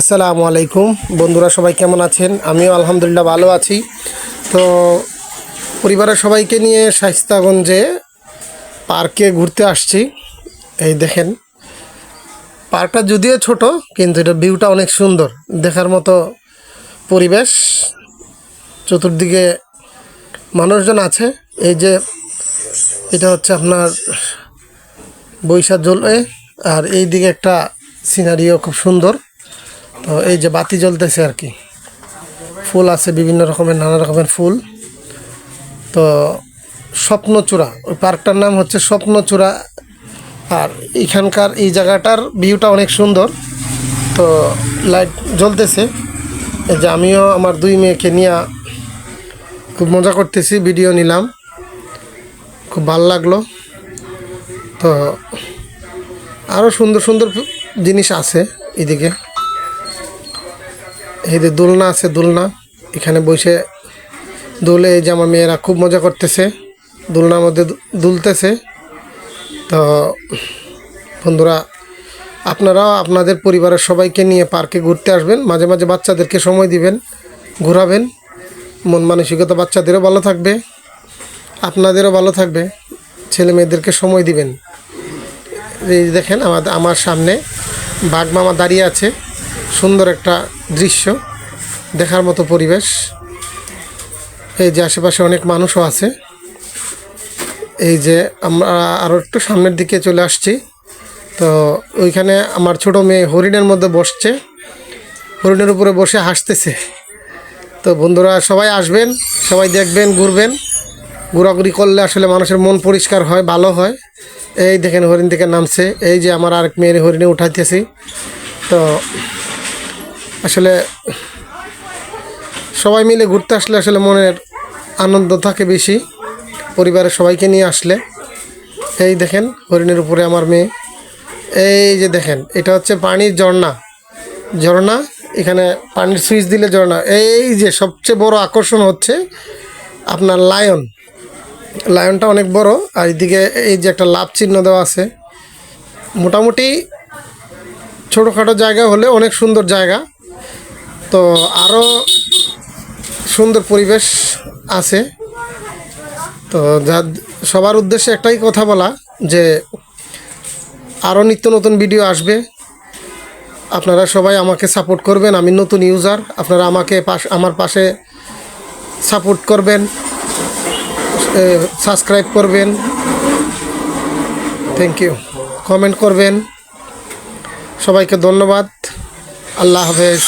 আসসালামু আলাইকুম। বন্ধুরা সবাই কেমন আছেন? আমিও আলহামদুলিল্লাহ ভালো আছি। তো পরিবারের সবাইকে নিয়ে শাইস্তাগঞ্জে পার্কে ঘুরতে আসছি। এই দেখেন, পার্কটা যদিও ছোট, কিন্তু এটা ভিউটা অনেক সুন্দর। দেখার মতো পরিবেশ, চতুর্দিকে মানুষজন আছে। এই যে, এটা হচ্ছে আপনার বৈশাখ জ্বলে আর এই দিকে একটা সিনারিও খুব সুন্দর। তো এই যে বাতি জ্বলতেছে আর কি। ফুল আছে, বিভিন্ন রকমের, নানা রকমের ফুল। তো স্বপ্নচূড়া, ওই পার্কটার নাম হচ্ছে স্বপ্নচূড়া। আর এখানকার এই জায়গাটার ভিউটা অনেক সুন্দর। তো লাইট জ্বলতেছে। যে আমিও আমার দুই মেয়েকে নিয়ে খুব মজা করতেছি, ভিডিও নিলাম। খুব ভালো লাগল। তো আরও সুন্দর সুন্দর জিনিস আছে এদিকে। যে দোলনা আছে, দোলনা। এখানে বসে দোলে এই যে আমার মেয়েরা খুব মজা করতেছে, দোলনার মধ্যে দুলতেছে। তো, বন্ধুরা, আপনারাও আপনাদের পরিবারের সবাইকে নিয়ে পার্কে ঘুরতে আসবেন, মাঝে মাঝে বাচ্চাদেরকে সময় দিবেন, ঘোরাবেন। মন মানসিকতা বাচ্চাদেরও ভালো থাকবে, আপনাদেরও ভালো থাকবে, ছেলে মেয়েদেরকে সময় দিবেন। এই দেখেন আমার আমার সামনে বাঘ মামা দাঁড়িয়ে আছে। সুন্দর একটা দৃশ্য, দেখার মতো পরিবেশ। এই যে আশেপাশে অনেক মানুষও আছে। এই যে আমরা আরও একটু সামনের দিকে চলে আসছি। তো ওইখানে আমার ছোট মেয়ে হরিণের মধ্যে বসছে। হরিণের উপরে বসে হাসতেছে। তো বন্ধুরা, সবাই আসবেন, সবাই দেখবেন, ঘুরবেন। ঘোরাঘুরি করলে আসলে মানুষের মন পরিষ্কার হয়, ভালো হয়। এই দেখেন হরিণ থেকে নামছে। এই যে আমার আরেক মেয়ের হরিণে উঠাইতেছি। তো আসলে সবাই মিলে ঘুরতে আসলে আসলে মনের আনন্দ থাকে বেশি। পরিবারের সবাইকে নিয়ে আসলে। এই দেখেন, হরিণের উপরে আমার মেয়ে। এই যে দেখেন, এটা হচ্ছে পানির ঝর্ণা। ঝর্ণা, এখানে পানির সুইচ দিলে ঝর্ণা। এই যে সবচেয়ে বড় আকর্ষণ হচ্ছে আপনার লায়ন। লায়নটা অনেক বড়, আর এদিকে এই যে একটা লাভ চিহ্ন দেওয়া আছে। মোটামুটি ছোটোখাটো জায়গা হলে অনেক সুন্দর জায়গা। তো আরও সুন্দর পরিবেশ আছে। তো যা, সবার উদ্দেশ্যে একটাই কথা বলা যে আরও নিত্য নতুন ভিডিও আসবে। আপনারা সবাই আমাকে সাপোর্ট করবেন, আমি নতুন ইউজার আপনারা আমাকে পাশ, আমার পাশে সাপোর্ট করবেন সাবস্ক্রাইব করবেন। থ্যাংক ইউ কমেন্ট করবেন। সবাইকে ধন্যবাদ। আল্লাহ হাফেজ।